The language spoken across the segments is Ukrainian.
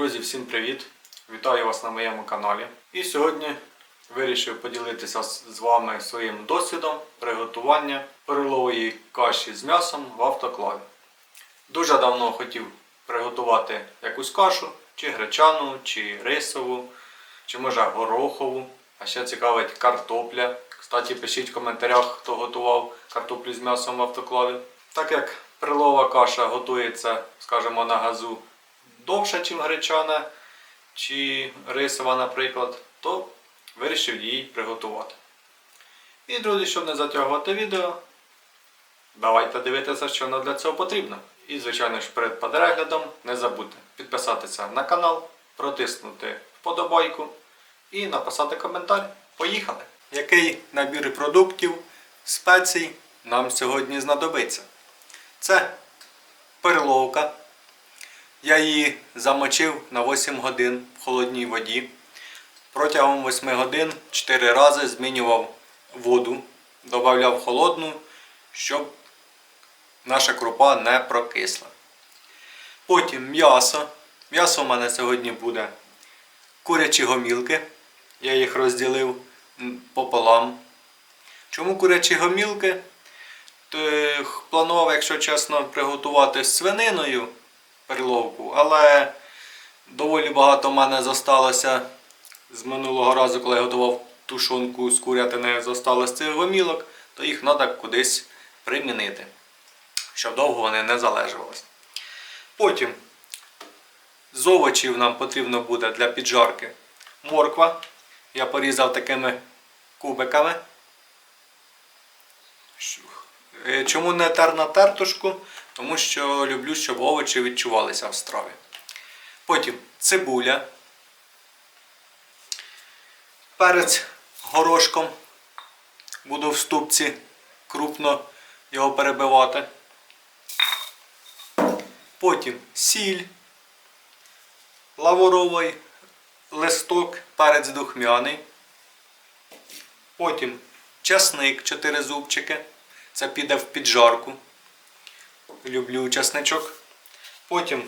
Друзі, всім привіт! Вітаю вас на моєму каналі. І сьогодні вирішив поділитися з вами своїм досвідом приготування перелової каші з м'ясом в автоклаві. Дуже давно хотів приготувати якусь кашу, чи гречану, чи рисову, чи може горохову. А ще цікавить картопля. Кстати, пишіть в коментарях, хто готував картоплю з м'ясом в автоклаві. Так як перелова каша готується, скажімо, на газу довше, ніж гречана чи рисова, наприклад, то вирішив її приготувати. І, друзі, щоб не затягувати відео, давайте дивитися, що нам для цього потрібно. І, звичайно ж, перед переглядом не забудьте підписатися на канал, протиснути вподобайку і написати коментар. Поїхали! Який набір продуктів, спецій нам сьогодні знадобиться? Це перловка. Я її замочив на 8 годин в холодній воді. Протягом 8 годин 4 рази змінював воду, додавав холодну, щоб наша крупа не прокисла. Потім м'ясо. М'ясо у мене сьогодні буде курячі гомілки. Я їх розділив пополам. Чому курячі гомілки? То, планував, якщо чесно, приготувати з свининою перловку, але доволі багато в мене зосталося з минулого разу, коли я готував тушонку з курятини, зосталось цих гомілок, то їх треба кудись примінити, щоб довго вони не залежувалися. Потім з овочів нам потрібно буде для піджарки морква. Я порізав такими кубиками. Е, Чому не тер на тертушку? Тому що люблю, щоб овочі відчувалися в страві. Потім цибуля, перець горошком. Буду в ступці крупно його перебивати. Потім сіль, лавровий листок, перець духмяний. Потім часник 4 зубчики. Це піде в піджарку. Люблю часничок. Потім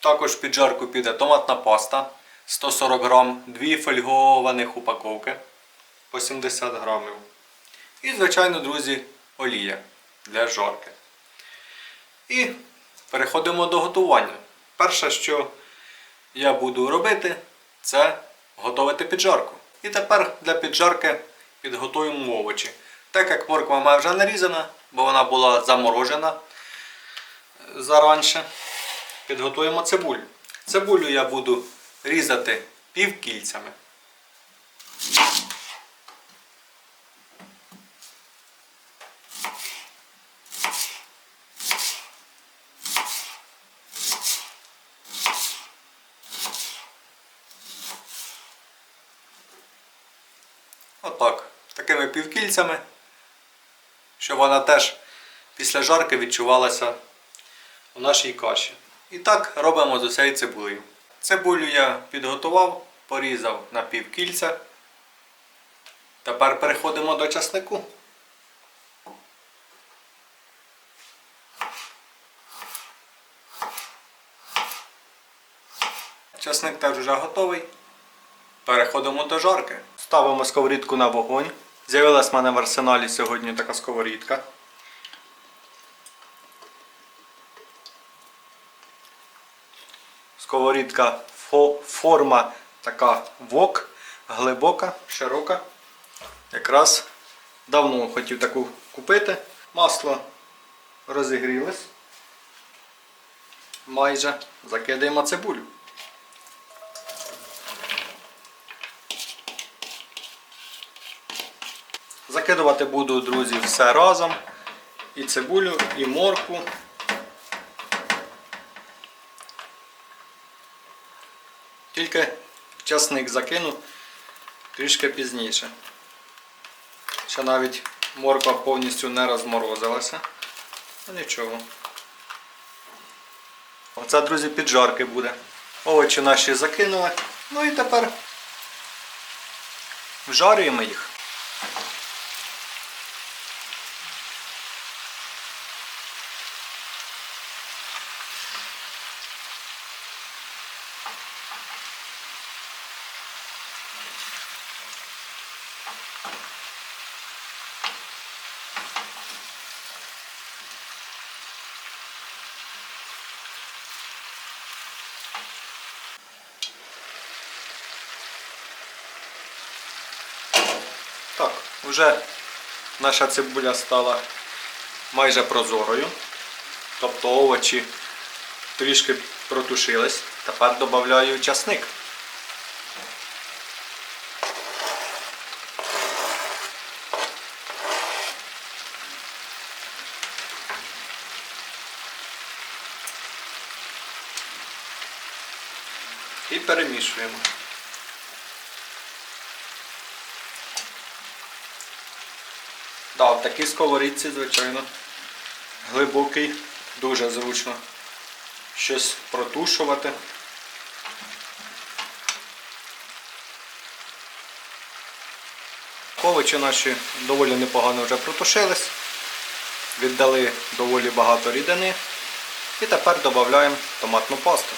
також в піджарку піде томатна паста 140 грам, дві фольгованих упаковки по 70 грамів. І, звичайно, друзі, олія для жарки. І переходимо до готування. Перше, що я буду робити, це готувати піджарку. І тепер для піджарки підготуємо овочі. Так як морква моя вже нарізана, бо вона була заморожена заранше, підготуємо цибулю. Цибулю я буду різати півкільцями. Отак. Такими півкільцями, щоб вона теж після жарки відчувалася у нашій каші. І так робимо з усією цибулею. Цибулю я підготував, порізав на півкільця. Тепер переходимо до часнику. Часник теж вже готовий. Переходимо до жарки. Ставимо сковорідку на вогонь. З'явилась в мене в арсеналі сьогодні така сковорідка. Сковорідка фо- форма така вок, глибока, широка. Якраз давно хотів таку купити. Масло розігрілось. Майже закидаємо цибулю. Закидувати буду, друзі, все разом. І цибулю, і морку. Тільки часник закину трішки пізніше. Ще навіть морква повністю не розморозилася. Ну нічого. Оце, друзі, піджарки буде. Овочі наші закинули. Ну і тепер вжарюємо їх. Так, вже наша цибуля стала майже прозорою. Тобто овочі трішки протушились. Тепер додаю часник. І перемішуємо. Да, в такій сковорідці, звичайно, глибокий, дуже зручно щось протушувати. Овочі наші доволі непогано вже протушились, віддали доволі багато рідини. І тепер додаємо томатну пасту.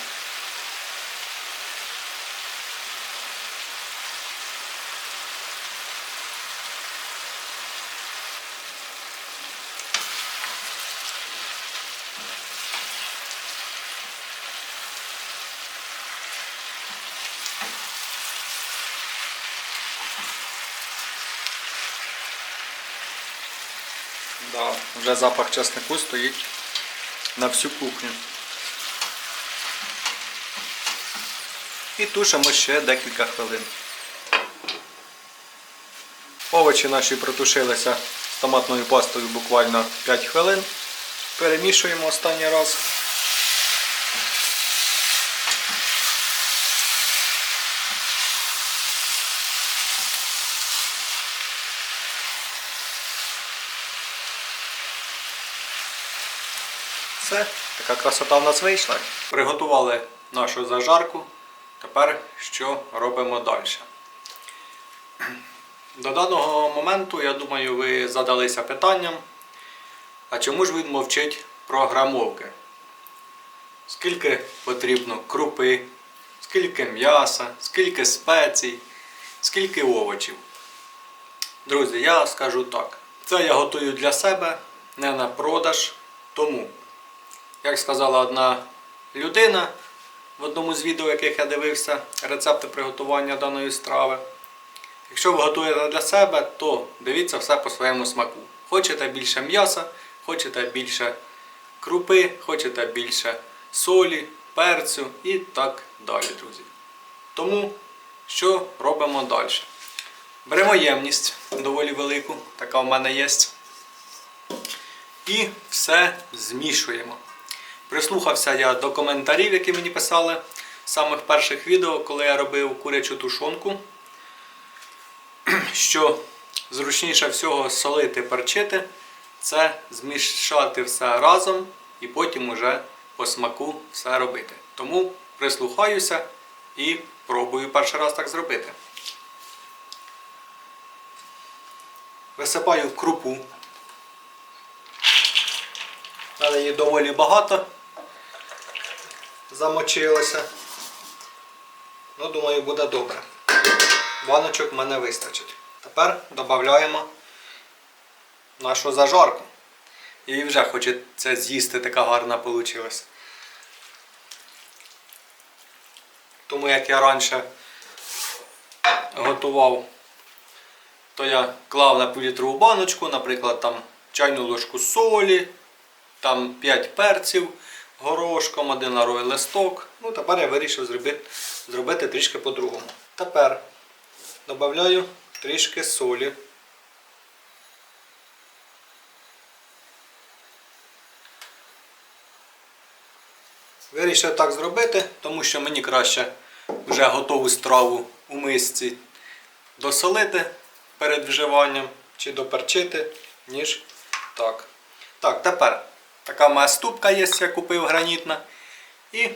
Вже запах чеснику стоїть на всю кухню. І тушимо ще декілька хвилин. Овочі наші протушилися з томатною пастою буквально 5 хвилин. Перемішуємо останній раз. Все, така красота в нас вийшла. Приготували нашу зажарку. Тепер що робимо далі? До даного моменту, я думаю, ви задалися питанням, а чому ж він мовчить про грамовки? Скільки потрібно крупи, скільки м'яса, скільки спецій, скільки овочів. Друзі, я скажу так. Це я готую для себе, не на продаж. Тому, як сказала одна людина в одному з відео, яких я дивився, рецепти приготування даної страви. Якщо ви готуєте для себе, то дивіться все по своєму смаку. Хочете більше м'яса, хочете більше крупи, хочете більше солі, перцю і так далі, друзі. Тому що робимо далі? Беремо ємність доволі велику, така в мене є. І все змішуємо. Прислухався я до коментарів, які мені писали з самих перших відео, коли я робив курячу тушонку. Що зручніше всього солити, перчити, це змішати все разом і потім уже по смаку все робити. Тому прислухаюся і пробую перший раз так зробити. Висипаю крупу. Але її доволі багато замочилося. Ну, думаю, буде добре. Баночок в мене вистачить. Тепер додаємо нашу зажарку. І вже хочеться з'їсти, така гарна вийшла. Тому як я раніше готував, то я клав на півлітрову баночку, наприклад, там чайну ложку солі, там 5 перців горошком, один ларовий листок. Ну, тепер я вирішив зробити, зробити трішки по-другому. Тепер додаю трішки солі. Вирішив так зробити, тому що мені краще вже готову страву у мисці досолити перед вживанням чи доперчити, ніж так. Так, тепер така моя ступка є, я купив гранітна. І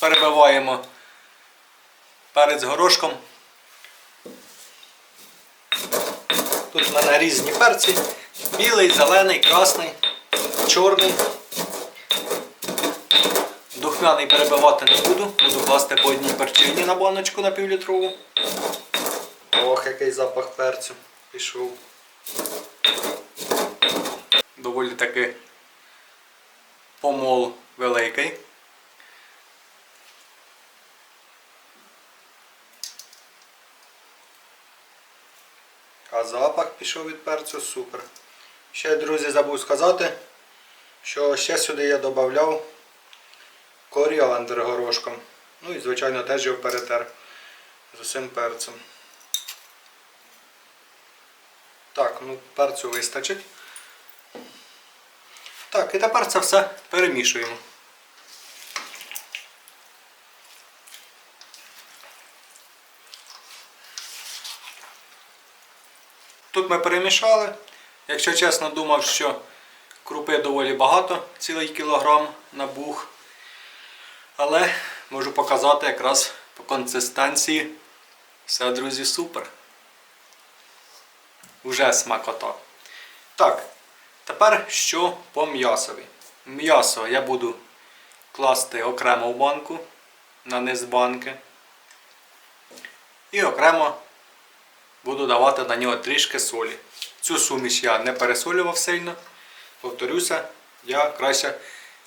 перебиваємо перець горошком. Тут в мене різні перці. Білий, зелений, красний, чорний. Духмяний перебивати не буду, буду класти по одній перчині на баночку на півлітрову. Ох, який запах перцю пішов. Доволі таки помол великий. А запах пішов від перцю супер. Ще, друзі, забув сказати, що ще сюди я додавав коріандр горошком. Ну і, звичайно, теж його перетер з усім перцем. Так, ну перцю вистачить. Так, і тепер це все перемішуємо. Тут ми перемішали. Якщо чесно, думав, що крупи доволі багато, цілий кілограм набух. Але можу показати якраз по консистенції. Все, друзі, супер. Уже смакота. Так, тепер що по м'ясові. М'ясо я буду класти окремо в банку на низ банки. І окремо буду давати на нього трішки солі. Цю суміш я не пересолював сильно. Повторюся, я краще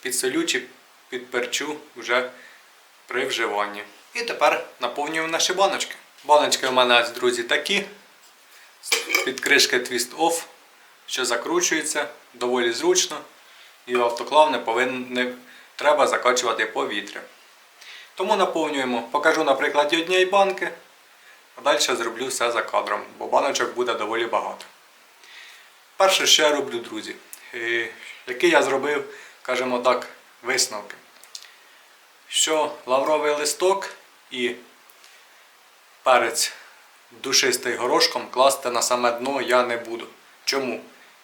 підсолю чи підперчу вже при вживанні. І тепер наповнюємо наші баночки. Баночки у мене, друзі, такі. Під кришки Twist Off, що закручується доволі зручно. І в автоклав не повинен, не треба закачувати повітря. Тому наповнюємо, покажу на прикладі однієї банки, а далі зроблю все за кадром, бо баночок буде доволі багато. Перше, що я роблю, друзі, е, який я зробив, скажімо так, висновки. Що лавровий листок і перець душистий горошком класти на саме дно я не буду. Чому?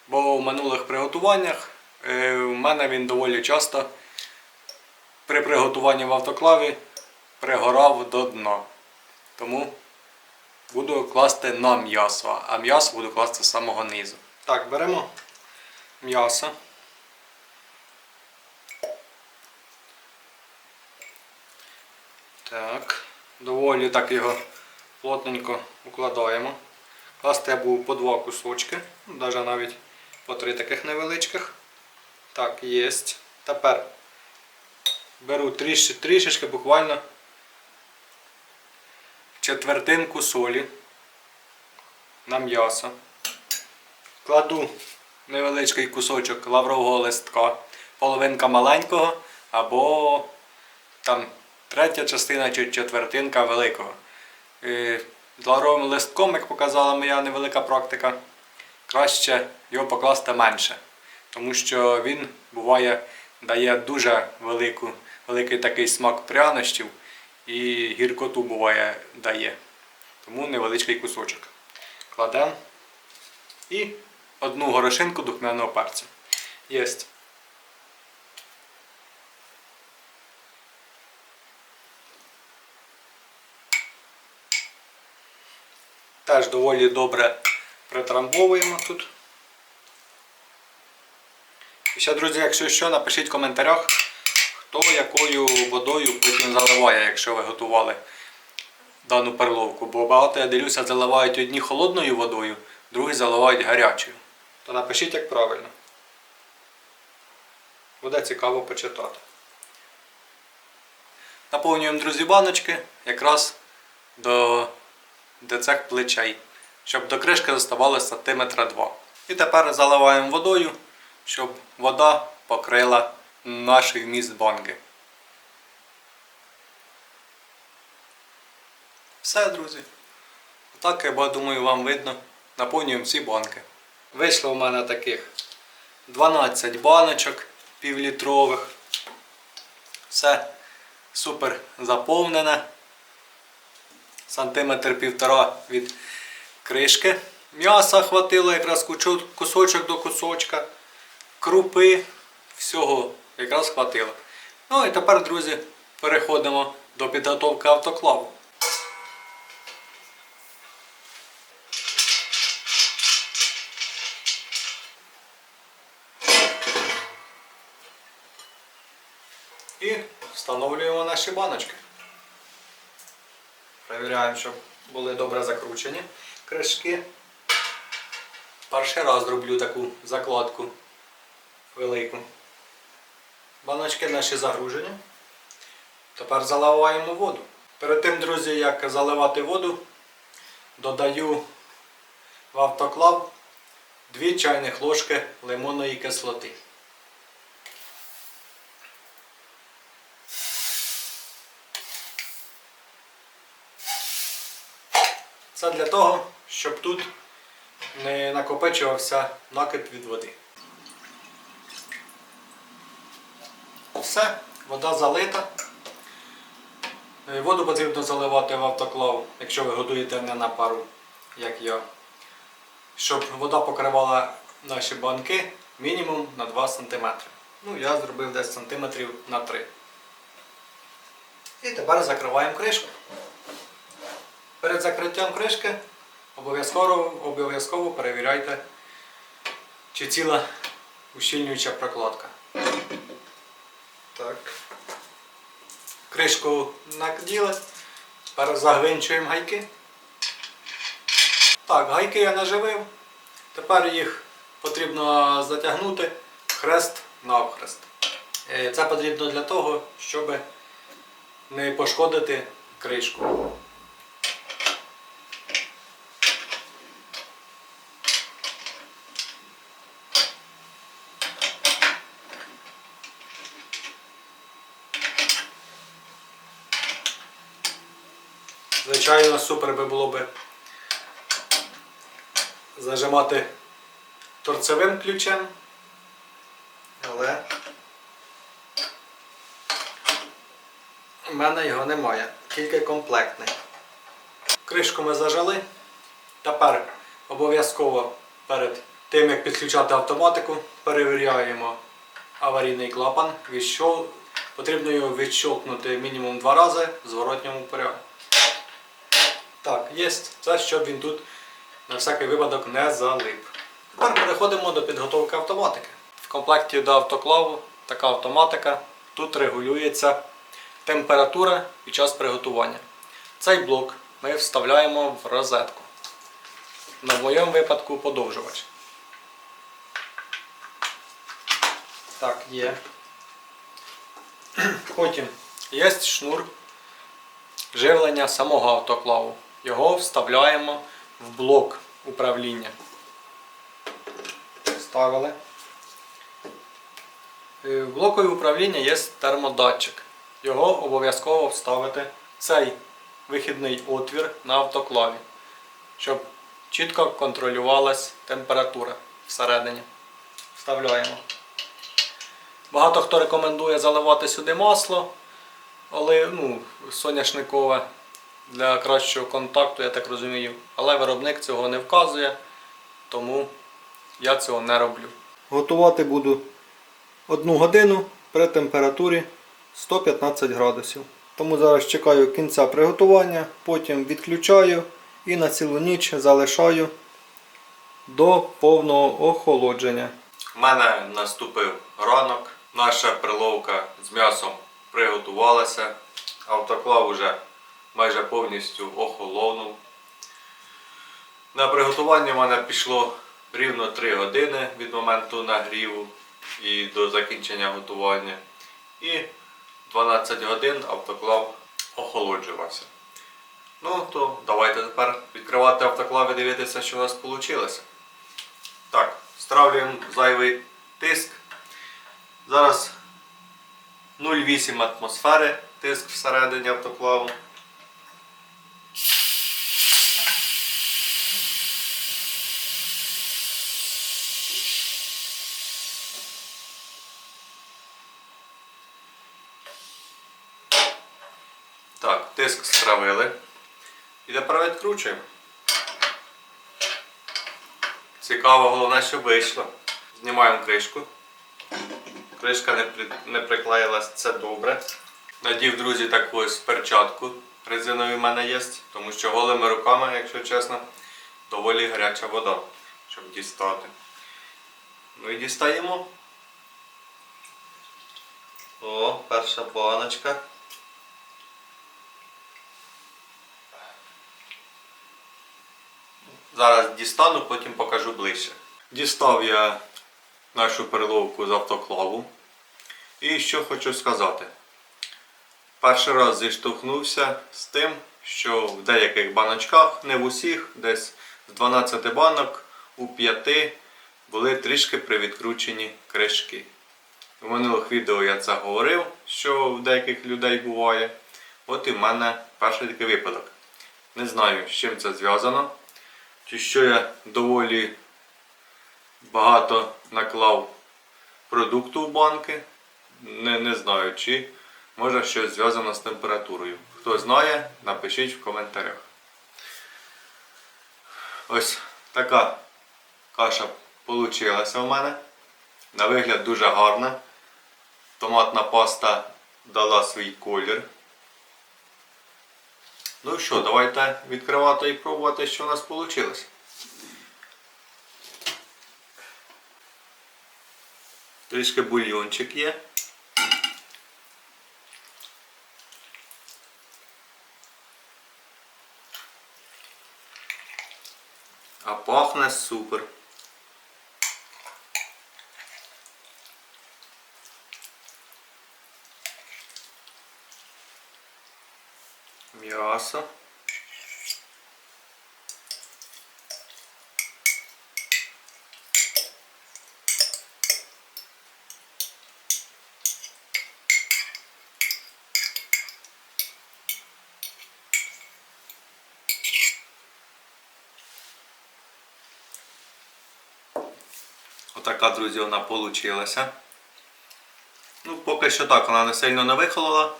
Бо в минулих приготуваннях е, в мене він доволі часто при приготуванні в автоклаві пригорав до дна. Тому буду класти на м'ясо, а м'ясо буду класти з самого низу. Так, беремо м'ясо. Так, доволі так його плотненько укладаємо. Класти я був по два кусочки, навіть навіть по три таких невеличких. Так, є. Тепер беру тріш, трішечки буквально четвертинку солі на м'ясо. Кладу невеличкий кусочок лаврового листка, половинка маленького або там третя частина чи четвертинка великого. Е, лавровим листком, як показала моя невелика практика, краще його покласти менше, тому що він буває дає дуже велику, великий такий смак прянощів і гіркоту буває дає. Тому невеличкий кусочок. Кладемо і одну горошинку духмяного перцю. Єсть. Теж доволі добре притрамбовуємо тут. І ще, друзі, якщо що, напишіть в коментарях, хто якою водою потім заливає, якщо ви готували дану перловку. Бо багато я дивлюся, заливають одні холодною водою, другі заливають гарячою. То напишіть, як правильно. Буде цікаво почитати. Наповнюємо, друзі, баночки якраз до, до цих плечей, щоб до кришки заставалося сантиметра 2. І тепер заливаємо водою, щоб вода покрила наш вміст банки. Все, друзі. Так, я думаю, вам видно. Наповнюємо всі банки. Вийшло в мене таких 12 баночок півлітрових. Все супер заповнене. Сантиметр півтора від кришки. М'яса хватило якраз кусочок до кусочка. Крупи, всього якраз хватило. Ну і тепер, друзі, переходимо до підготовки автоклаву. І встановлюємо наші баночки. Перевіряємо, щоб були добре закручені кришки. Перший раз зроблю таку закладку велику. Баночки наші загружені. Тепер заливаємо воду. Перед тим, друзі, як заливати воду, додаю в автоклав 2 чайних ложки лимонної кислоти. Це для того, щоб тут не накопичувався накид від води. Все, вода залита. Воду потрібно заливати в автоклав, якщо ви годуєте не на пару, як я. Щоб вода покривала наші банки мінімум на 2 см. Ну, я зробив десь сантиметрів на 3. І тепер закриваємо кришку. Перед закриттям кришки обов'язково обов'язково перевіряйте, чи ціла ущільнююча прокладка. Так. Кришку наділи. Тепер загвинчуємо гайки. Так, гайки я наживив. Тепер їх потрібно затягнути хрест навхрест. Е, Це потрібно для того, щоб не пошкодити кришку. Звичайно, супер би було би зажимати торцевим ключем, але в мене його немає, тільки комплектний. Кришку ми зажали. Тепер обов'язково перед тим, як підключати автоматику, перевіряємо аварійний клапан. Відщол... Потрібно його відщолкнути мінімум два рази в зворотньому порядку. Так, є. Це щоб він тут на всякий випадок не залип. Тепер переходимо до підготовки автоматики. В комплекті до автоклаву така автоматика. Тут регулюється температура під час приготування. Цей блок ми вставляємо в розетку. На моєму випадку подовжувач. Так, є. Потім є шнур живлення самого автоклаву. Його вставляємо в блок управління. Вставили. Е, В блокові управління є термодатчик. Його обов'язково вставити в цей вихідний отвір на автоклаві, щоб чітко контролювалась температура всередині. Вставляємо. Багато хто рекомендує заливати сюди масло, але ну, соняшникове для кращого контакту, я так розумію. Але виробник цього не вказує, тому я цього не роблю. Готувати буду одну годину при температурі 115 градусів. Тому зараз чекаю кінця приготування, потім відключаю і на цілу ніч залишаю до повного охолодження. У мене наступив ранок. Наша приловка з м'ясом приготувалася. Автоклав уже майже повністю охолонув. На приготування в мене пішло рівно 3 години від моменту нагріву і до закінчення готування. І 12 годин автоклав охолоджувався. Ну, то давайте тепер відкривати автоклав і дивитися, що у нас вийшло. Так, стравлюємо зайвий тиск. Зараз 0,8 атмосфери тиск всередині автоклаву. Так, тиск стравили. І тепер відкручуємо. Цікаво, головне, що вийшло. Знімаємо кришку. Кришка не, при... не приклеїлась, це добре. Надів, друзі, таку ось перчатку резинові в мене є, тому що голими руками, якщо чесно, доволі гаряча вода, щоб дістати. Ну і дістаємо. О, перша баночка. Зараз дістану, потім покажу ближче. Дістав я нашу перловку з автоклаву. І що хочу сказати. Перший раз зіштовхнувся з тим, що в деяких баночках, не в усіх, десь з 12 банок у 5 були трішки привідкручені кришки. У минулих відео я це говорив, що в деяких людей буває. От і в мене перший такий випадок. Не знаю, з чим це зв'язано. Чи що я доволі багато наклав продукту в банки. Не, не знаю, чи може щось зв'язано з температурою. Хто знає, напишіть в коментарях. Ось така каша получилася у мене. На вигляд дуже гарна. Томатна паста дала свій колір. Ну що, давайте відкривати і пробувати, що у нас вийшло. Трішки бульйончик є. Пахне супер. М'ясо. Отака, друзі, вона получилася. Ну, поки що так, вона не сильно не вихолола,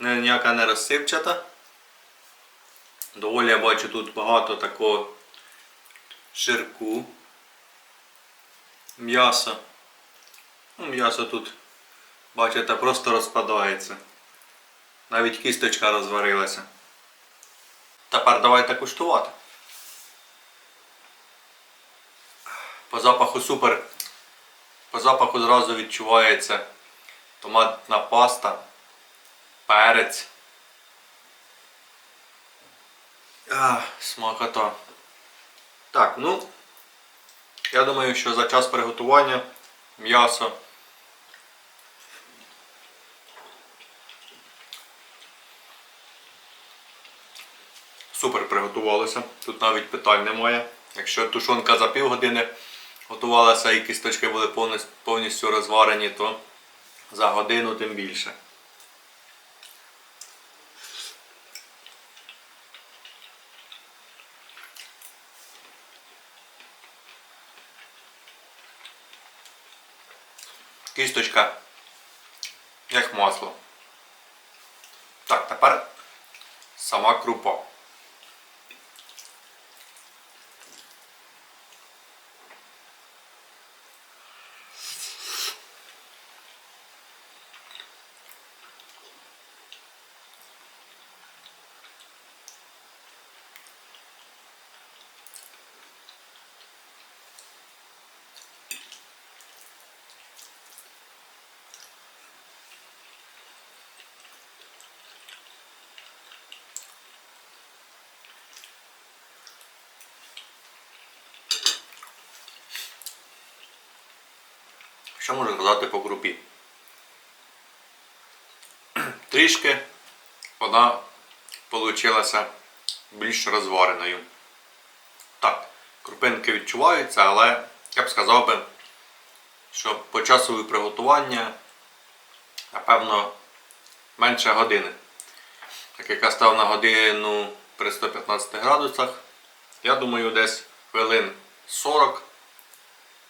ніяка не розсипчата. Доволі я бачу тут багато такого жирку. М'ясо. Ну, м'ясо тут, бачите, просто розпадається. Навіть кісточка розварилася. Тепер давайте куштувати. По запаху супер. По запаху зразу відчувається томатна паста, перець. А, смакота. Так, ну, я думаю, що за час приготування м'ясо. Супер приготувалося. Тут навіть питань немає. Якщо тушонка за півгодини готувалася і кісточки були повністю, розварені, то за годину тим більше. Кісточка як масло. Так, тепер сама крупа. Що можу сказати по крупі? Трішки вона получилася більш розвареною. Так, крупинки відчуваються, але я б сказав би, що по часу приготування, напевно, менше години. Так як я став на годину при 115 градусах, я думаю, десь хвилин 40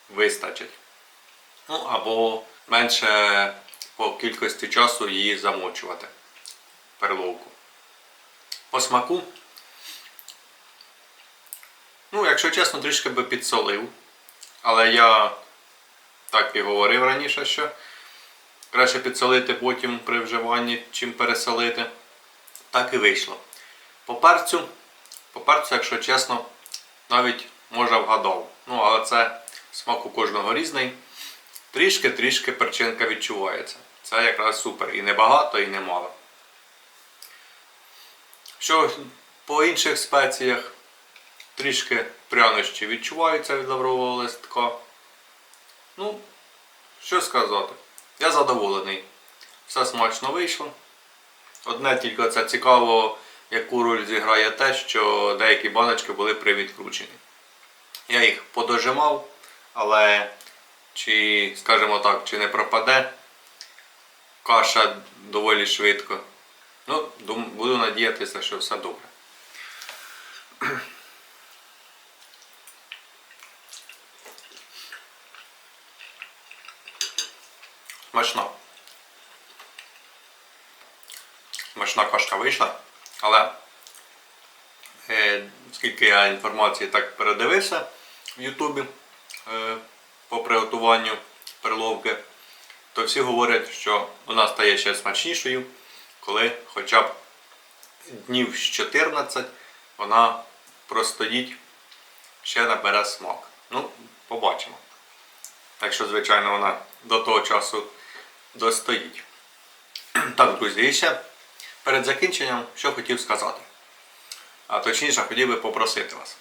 вистачить. Ну або менше по кількості часу її замочувати. Перловку. По смаку. Ну, якщо чесно, трішки би підсолив. Але я так і говорив раніше, що краще підсолити потім при вживанні, чим пересолити. Так і вийшло. По перцю, по перцю, якщо чесно, навіть може вгадав. Ну, але це смак у кожного різний. Трішки-трішки перчинка відчувається. Це якраз супер. І не багато, і не мало. Що по інших спеціях трішки прянощі відчуваються від лаврового листка. Ну, що сказати. Я задоволений. Все смачно вийшло. Одне тільки це цікаво, яку роль зіграє те, що деякі баночки були привідкручені. Я їх подожимав, але чи, скажімо так, чи не пропаде каша доволі швидко. Ну, буду надіятися, що все добре. Смачно. Смачна кашка вийшла, але е, скільки я інформації так передивився в Ютубі е, по приготуванню перловки, то всі говорять, що вона стає ще смачнішою, коли хоча б днів з 14 вона простоїть, ще набере смак. Ну, побачимо. Якщо, звичайно, вона до того часу достоїть. Так, друзі, і ще перед закінченням, що хотів сказати. А точніше, хотів би попросити вас.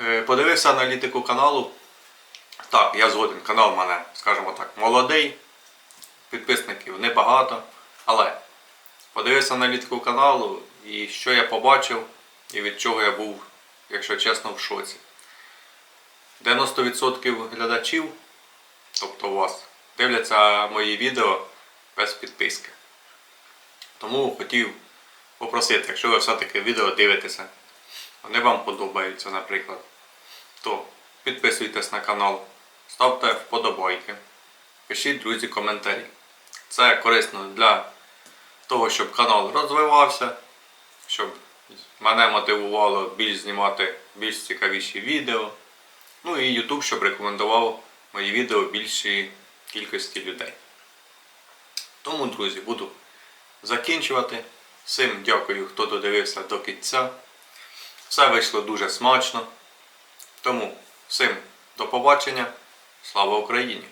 Е, Подивився аналітику каналу. Так, я згоден, канал в мене, скажімо так, молодий, підписників небагато. Але подивився аналітику каналу і що я побачив, і від чого я був, якщо чесно, в шоці. 90% глядачів, тобто вас, дивляться мої відео без підписки. Тому хотів попросити, якщо ви все-таки відео дивитеся, вони вам подобаються, наприклад, то підписуйтесь на канал, ставте вподобайки, пишіть друзі коментарі. Це корисно для того, щоб канал розвивався, щоб мене мотивувало більш знімати більш цікавіші відео. Ну і YouTube, щоб рекомендував мої відео більшій кількості людей. Тому, друзі, буду закінчувати. Всім дякую, хто додивився до кінця. Все вийшло дуже смачно. Тому всім до побачення. Слава Україні!